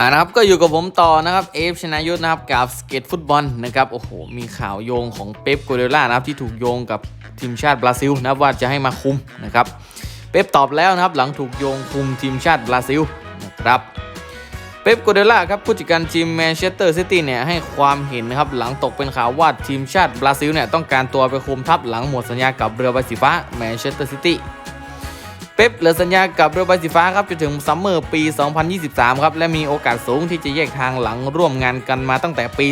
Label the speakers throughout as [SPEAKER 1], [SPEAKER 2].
[SPEAKER 1] อ่านะครับก็อยู่กับผมต่อนะครับเอฟชนายุทธนะครับกับสเก็ตฟุตบอลนะครับโอ้โหมีข่าวโยงของเป๊ปโกเดล่านะครับที่ถูกโยงกับทีมชาติบราซิลนะว่าจะให้มาคุมนะครับเป๊ปตอบแล้วนะครับหลังถูกโยงคุมทีมชาติบราซิลนะครับเป๊ปโกเดล่าครับผู้จัดการทีมแมนเชสเตอร์ซิตี้เนี่ยให้ความเห็นนะครับหลังตกเป็นข่าวว่าทีมชาติบราซิลเนี่ยต้องการตัวไปคุมทัพหลังหมดสัญญากับเรือใบสีฟ้าแมนเชสเตอร์ซิตี้ เป๊ปเหลือสัญญากับเรือใบสีฟ้าครับจนถึงซัมเมอร์ปี 2023 ครับและมีโอกาสสูงที่จะแยกทางหลังร่วมงานกันมาตั้งแต่ปี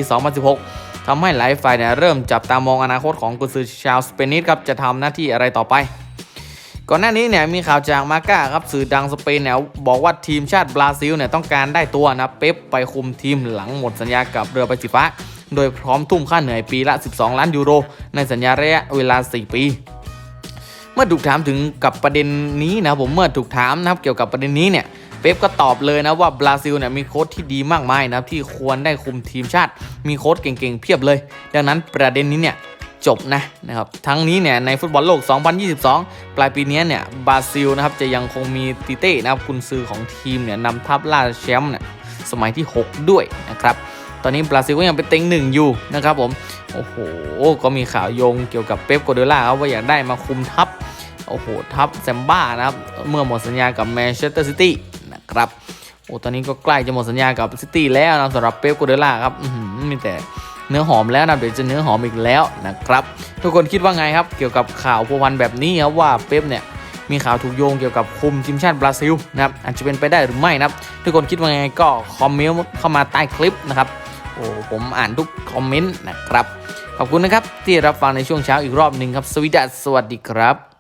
[SPEAKER 1] 2016ทำให้หลายฝ่ายเนี่ยเริ่มจับตามองอนาคตของกุนซือชาวสเปนิสครับจะทำหน้าที่อะไรต่อไป ก่อนหน้านี้เนี่ยมีข่าวจากมาก้าครับสื่อดังสเปนเนี่ยบอกว่าทีมชาติบราซิลเนี่ยต้องการได้ตัวนะเป๊ปไปคุมทีมหลังหมดสัญญากับเรือใบสีฟ้า โดยพร้อมทุ่มค่าเหนื่อยปีละ 12 ล้านยูโร ในสัญญาระยะเวลา 4 ปี เมื่อถูกถามถึงกับประเด็นนี้นะผมเมื่อถูกถามนะครับเกี่ยวกับประเด็นนี้เนี่ยเป๊ปก็ตอบเลยนะว่าบราซิลเนี่ยมีโค้ชที่ดีมากมายนะครับที่ควรได้คุมทีมชาติ มีโค้ชเก่งๆเพียบเลย ดังนั้นประเด็นนี้เนี่ยจบนะนะครับทั้งนี้เนี่ยในฟุตบอลโลก 2022 ปลายปีนี้เนี่ยบราซิลนะครับจะยังคงมีติเต้นะครับกุนซือของทีมเนี่ยนำทัพล่าแชมป์เนี่ยสมัยที่ 6 ด้วยนะครับตอนนี้บราซิลก็ยังเป็นเต็งหนึ่งอยู่นะครับผมโอ้โหก็มีข่าวโยงเกี่ยวกับเป๊ปโกเดล่าครับว่าอยากได้มาคุมทัพ โอ้โหทัพแซมบ้านะครับ เมื่อหมดสัญญากับแมนเชสเตอร์ซิตี้นะครับโอ้ตอนนี้ก็ใกล้จะหมดสัญญากับซิตี้แล้วนะสำหรับเป๊ปโกเดล่าครับมีแต่เนื้อหอมแล้วนะเดี๋ยวจะเนื้อหอมอีกแล้วนะครับ ทุกคนคิดว่าไงครับ เกี่ยวกับข่าวพัวพันแบบนี้ครับว่าเป๊ปเนี่ยมีข่าวถูกโยงเกี่ยวกับคุมทีมชาติบราซิลนะครับอาจจะเป็นไปได้หรือไม่นะครับ ทุกคนคิดว่าไงก็คอมเมนต์เข้ามาใต้คลิปนะครับโอ้ผมอ่านทุกคอมเมนต์นะครับ ขอบคุณนะครับที่รับฟังในช่วงเช้าอีกรอบหนึ่งครับ สวีดัสสวัสดีครับ